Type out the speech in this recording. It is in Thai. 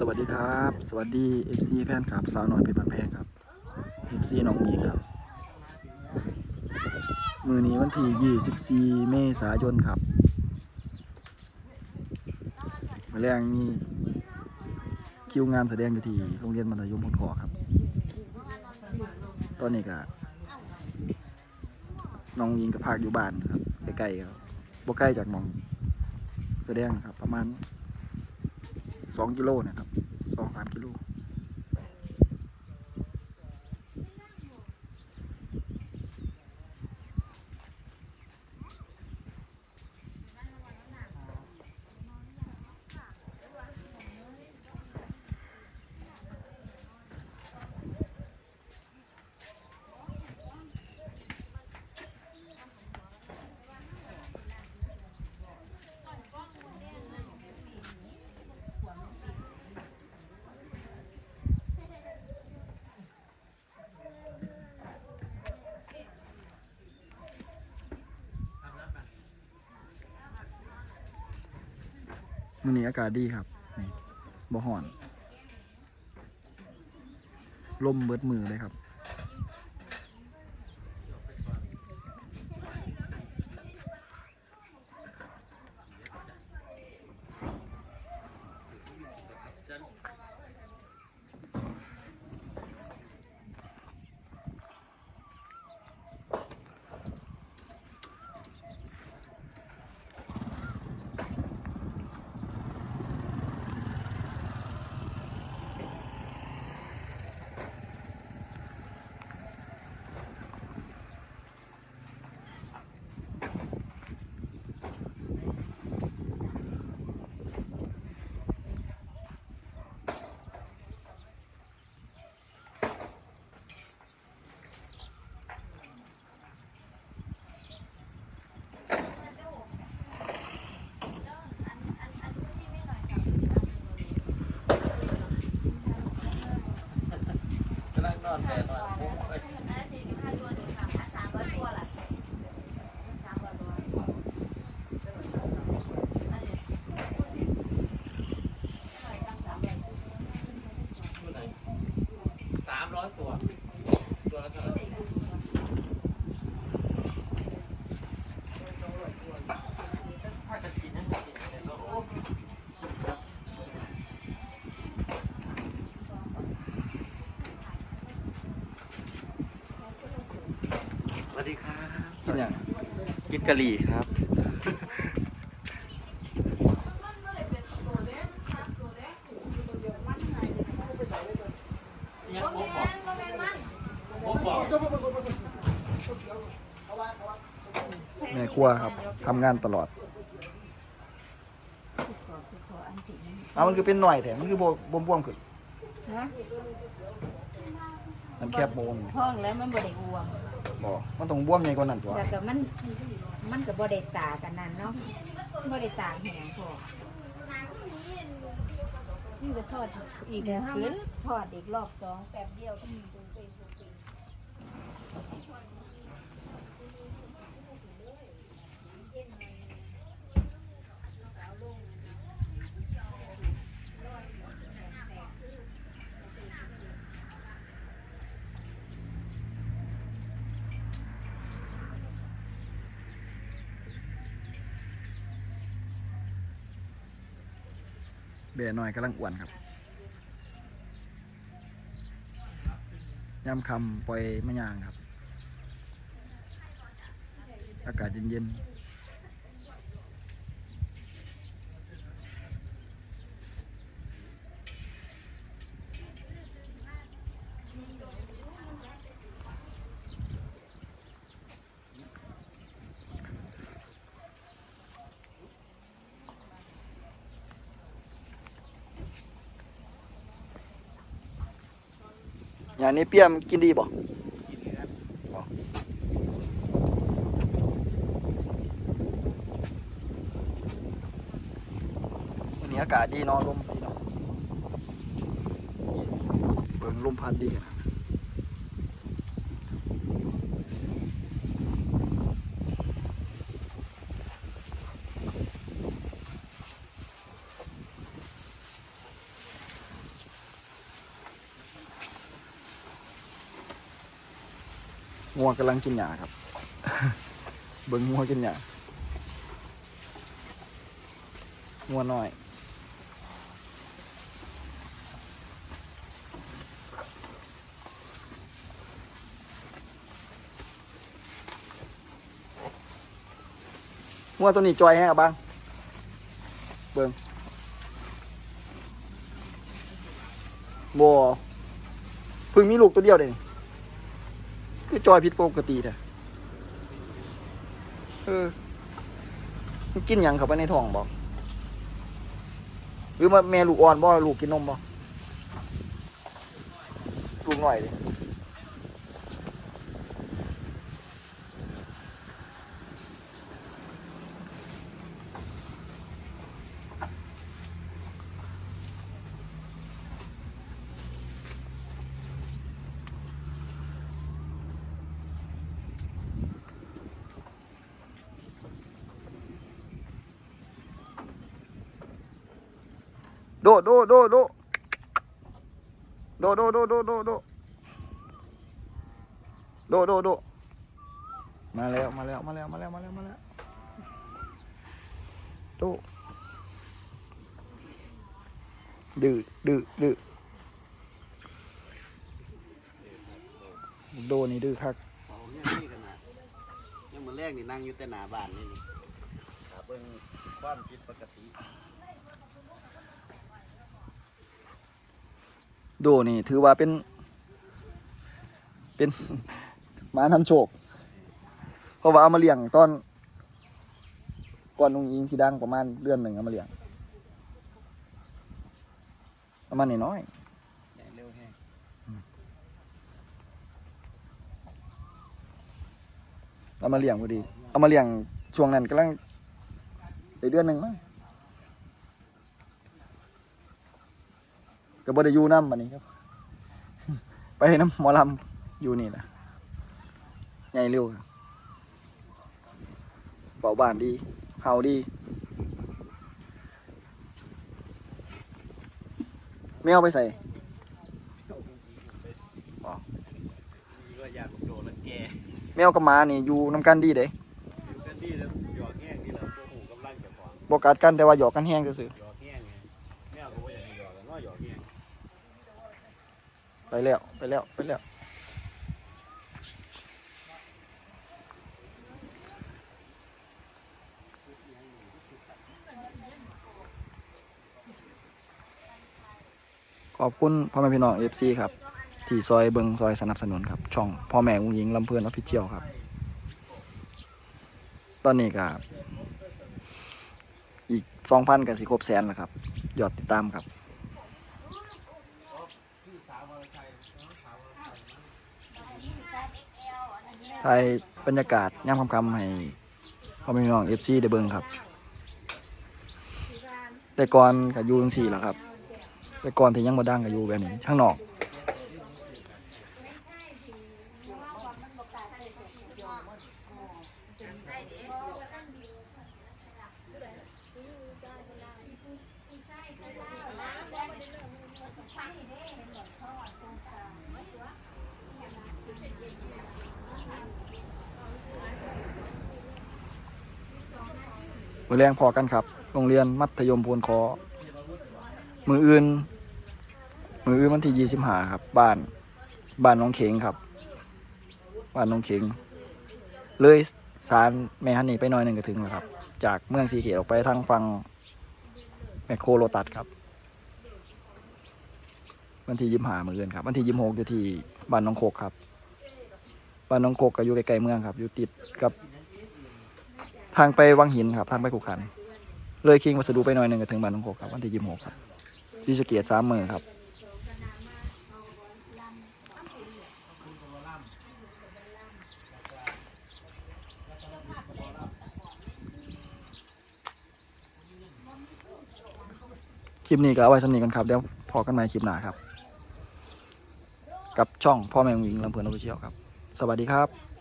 สวัสดีครับ สวัสดี FC แฟนคลับสาวน้อยเพชรบ้านแพงครับ FC น้องหมีครับ มือนี้วันที่24 เมษายนครับมาแรงนี่คิวงานแสดงอยู่ที่โรงเรียนมัธยมพลขอครับ ตอนนี้ก็น้องยิงกับพากอยู่บ้านครับใกล้ๆครับบ่ใกล้จากมอง แสดงครับ ประมาณ สองกิโลนะครับสองสามกิโล มื้อนี้อากาศดีครับนี่บ่ห่อน ลมเบิดมือเลยครับ Bye. Bye. ดีครับกินอย่างกินกะหรี่ครับยังโอ้บอกโอ้บอกแม่ครัวครับทำงานตลอด เอามันคือเป็นหน่อยแถมมันคือบ่บ่บวมขึ้นฮะมันแคบโบนห้องแล้วมันบ่ได้อ้วม บ่มันต้องบวมใหญ่กว่านั้นตัวแต่ก็มันมันก็บ่ได้ตากันนั่นเนาะบ่ได้ตาแหงพอนี่ก็ทอดอีกคืนทอดอีกรอบสองแป๊บเดียวก็มีดูเป็นดูเป็น แบะหน่อยกำลังอ้วนครับย่ำคำปล่อยมะยางครับ อากาศเย็นๆ อย่างนี้เปี้ยมกินดีบ่บ่วันนี้อากาศดีเนอนลมดีเนาะเบิ่งลมพัดดีนะ งัวกำลังกินหญ้าครับ เบิ่งงัวกินหญ้างัวน้อยงัวตัวนี้จอยแห้อะบ้างเบิ่งบัวเพิ่งมีลูกตัวเดียวเลยนี่ คือจอยผิดปกติแท้เออมันกินหยังเข้าไปในท้องบอกหรือมาแม่ลูกอ่อนบ่ลูกกินนมบ่ลูกหน่อยดิ โดโดโดโดโดโดโดโดโดโดโดโดโดมาแล้วมาแล้วมาแล้วมาแล้วมาแล้วมาแล้วโดดื้อดื้อดื้อโดนี่ดื้อคักเขาเนี่ยนี่กันนะยังมือแรกนี่นั่งอยู่แต่หน้าบ้านนี่นี่ครับเบิ่งความผิดปกติ ดนี่ถือว่าเป็น เป็นหมานำโชค เพราะว่าเอามาเลี้ยงตอน ก่อนนุงยิงสีดังประมาณเดือนหนึ่งเอามาเลี้ยง ประมาณน้อยใหญ่เร็วแห้งๆเอามาเลี้ยงพอดี เอามาเลี้ยงช่วงนั้นกำลังได้เดือนหนึ่งมั้ง ก็บ่ได้อยู่น้ำบันนี้ครับ ไปน้ำหมอลำอยู่นี่แหละใหญ่เร็วครับเป่าบ้านดีเฮาดี แมวไปใส่นี่ก็อยากโดนแล้วแกแมวกับหมานี่อยู่น้ำกันดีเด้อยู่กันดีแล้วหยอกแห้งนี่แหละตัวหูกำลังจะฟ้องบกัดกันแต่ว่าหยอกกันแห้งซื่อหยอกแห้งไงแม่ก็บ่อยากให้หยอกกันว่าหยอกแห้ง ๆ ไปแล้วไปแล้วไปแล้วขอบคุณพ่อแม่พี่น้องเอฟซีครับ ที่ซอยเบิงซอยสนับสนุนครับ ช่องพ่อแม่อุ้งยิงลำเพลินออฟฟิเชียลครับ ตอนนี้ก็อีกสองพันกับสิครบแสนแล้วครับ ยอดติดตามครับ ถ่ายบรรยากาศย่ำคำๆให้พ่อแม่น้องเอฟซีได้เบิ่งครับ แต่ก่อนกับยูจังสี่แหละครับ แต่ก่อนที่ยังบ่ดังกับยูแบบนี้ข้างนอก มือแรงพอกันครับ โรงเรียนมัธยมพูนคอ มืออื่น มืออื่นวันที่ยี่สิบห้าครับ บ้าน บ้านน้องเข็งครับ บ้านน้องเข็ง เลยสารแม่ฮันนี่ไปหน่อยหนึ่งก็ถึงแล้วครับ จากเมืองสีเขียวไปทางฝั่งแมคโครโลตัสครับ วันที่ยี่สิบห้ามืออื่นครับ วันที่ยี่สิบหกอยู่ที่บ้านน้องโคกครับ บ้านน้องโคกก็อยู่ใกล้ๆเมืองครับ อยู่ติดกับ ทางไปวังหินครับทางไปขุขัน เลยคิงวัสดุไปหน่อยหนึ่งก็ถึงบ้านน้องโคกครับวันที่ยี่สิบหกครับที่สะเกียรสามมือครับคลิปนี้ก็เอาไว้สำนีกันครับ เดี๋ยวพอกันใหม่คลิปหน้าครับ กับช่องพ่อแม่วิงลำเพลินออฟฟิเชียลครับ สวัสดีครับ